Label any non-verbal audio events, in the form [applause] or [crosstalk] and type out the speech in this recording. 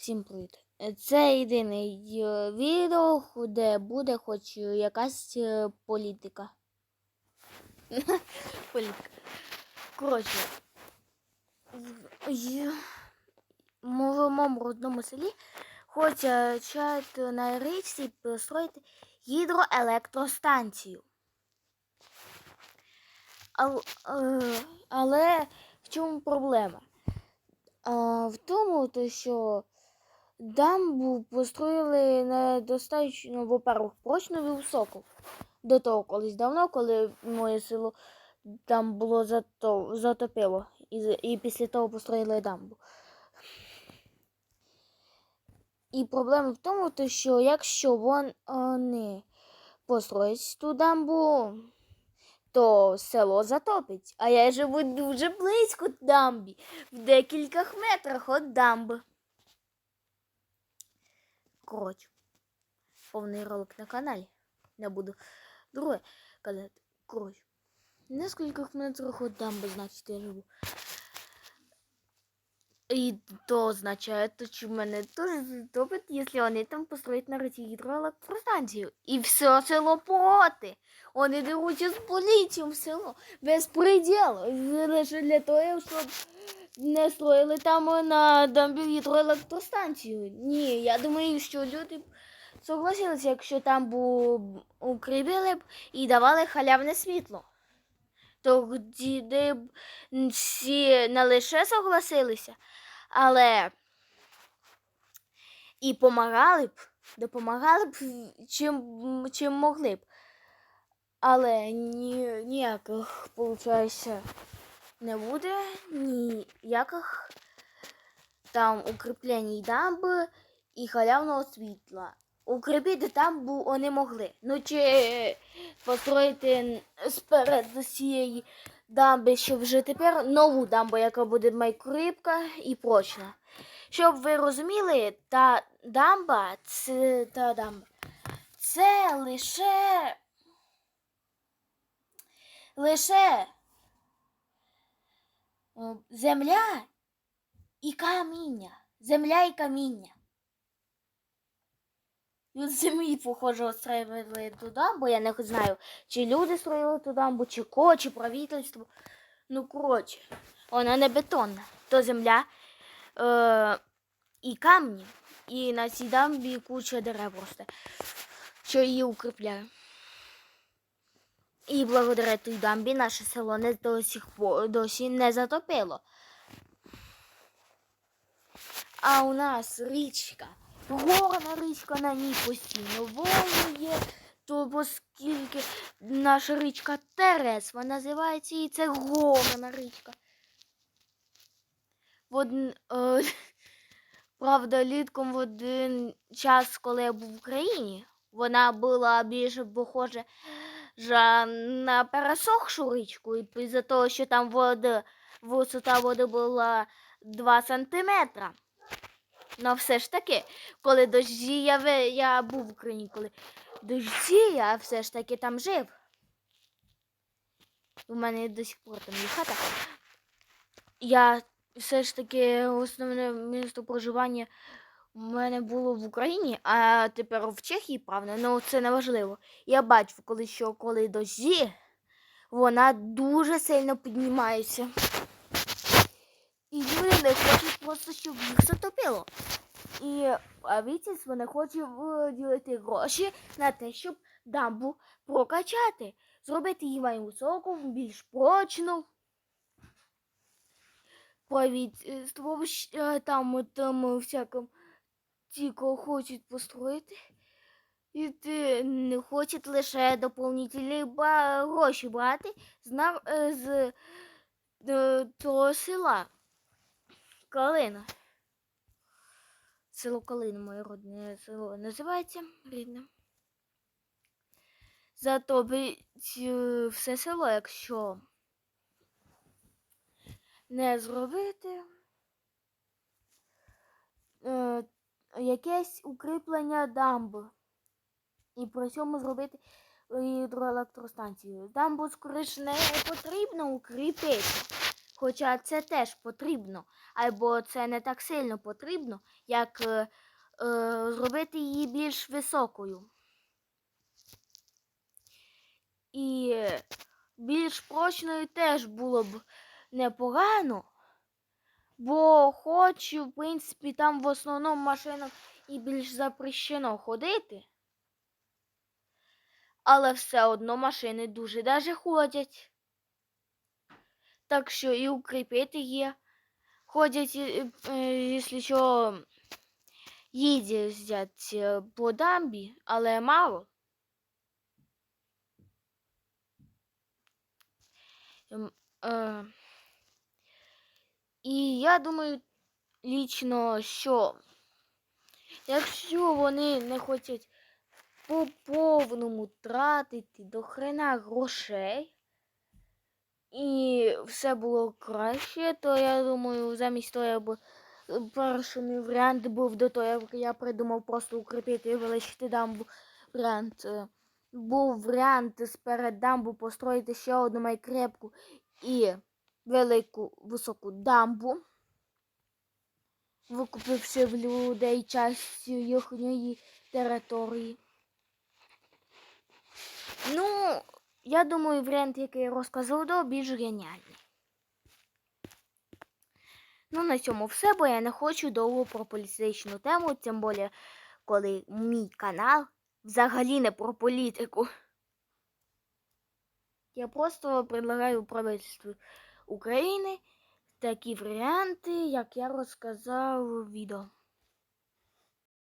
Всім привіт. Е, Це єдиний е, відео, де буде хоч якась е, політика. [laughs] політика. Коротше, в- моєму родному селі хочуть на річці построїти гідроелектростанцію. Ал- Але в чому проблема? В тому, то, що дамбу построїли недостатньо, во-первых, прочно і високо. До того колись давно, коли моє село там було затопило. І, і після того построїли дамбу. І проблема в тому, що якщо вони построять ту дамбу, то село затопить. А я живу дуже близько дамбі, в декількох метрах від дамби. Коротше, повний ролик на каналі. Не буду друге казати. Коротше, в нескольких метрах від дамби, значить, я живу. І то означає, то, що мене теж затопить, якщо вони там построять на реці гідроелектростанцію. І все село проти. Вони деруться з поліцією в село. Безпреділу. Лише для того, щоб не строїли там на дамбі гідроелектростанцію. Ні, я думаю, що люди согласилися, якщо там бу укріпили б і давали халявне світло. Тоді б всі не лише согласилися, але і помагали б, допомагали б чим, чим могли б. Але ні, ніяких, виходить, не буде, ніяких там укріплень дамби і халявного світла. Укріпити дамбу вони могли. Ну чи построїти сперед цієї дамби, щоб вже тепер нову дамбу, яка буде майкрипка і прочна. Щоб ви розуміли, та дамба, це та дамба. Це лише лише земля і каміння. Земля і каміння. От землі, похоже, строїли ту дамбу. Я не знаю, чи люди строїли ту дамбу, чи ко, чи правительство. Ну, коротше, вона не бетонна. То земля е, і камні. І на цій дамбі куча дерев росте, що її укріпляє. І благодаря тій дамбі наше село не до сих пор досі не затопило. А у нас річка, горна річка на ній постійно волни є, то оскільки наша річка Тересва називається і це горна річка. В один, е, [laughs] правда, літком в один час, коли я був в Україні, вона була більше похожа жа на пересохшу річку, і за того, що там вода, висота води була 2 сантиметра. Ну, все ж таки, коли дощі, я, я був в Україні, коли дощі, я все ж таки там жив. У мене до сих пор там є хата. Я все ж таки основне місто проживання у мене було в Україні, а тепер в Чехії, правда, ну це не важливо. Я бачу, коли що, коли дощі, вона дуже сильно піднімається. І люди не хочуть просто, щоб їх затопило. І правительство вони хоче виділити гроші на те, щоб дамбу прокачати, зробити її менш високу, більш прочну. Вщ- е, там, там всяком тільки хочуть построїти. І ти не хочуть лише доповнительні гроші брати з, нар- е, з е, того села. Калина. Село Калина, моє родне село називається рідне. Затопить е, все село, якщо не зробити якесь укріплення дамби. І при цьому зробити гідроелектростанцію. Дамбу скоріше не потрібно укріпити. Хоча це теж потрібно, або це не так сильно потрібно, як е, е, зробити її більш високою. І більш прочною теж було б непогано, бо хоч, в принципі, там в основному машинах і більш запрещено ходити, але все одно машини дуже даже ходять. Так що і укріпити є. Ходять, е, е, якщо що, їздять е, по дамбі, але мало. Ем, е, І я думаю, лічно, що якщо вони не хочуть по повному тратити до хрена грошей, і все було краще, то я думаю, замість того, я б перший мій варіант був до того, як я придумав просто укріпити і величити дамбу. Варіант е, був варіант сперед дамбу построїти ще одну майкрепку і велику високу дамбу, викупивши в людей часть їхньої території. Ну, я думаю, варіант, який я розказав, до більш геніальний. Ну, на цьому все, бо я не хочу довго про політичну тему, тим більше, коли мій канал взагалі не про політику. Я просто предлагаю правительству України такі варіанти, як я розказав у відео.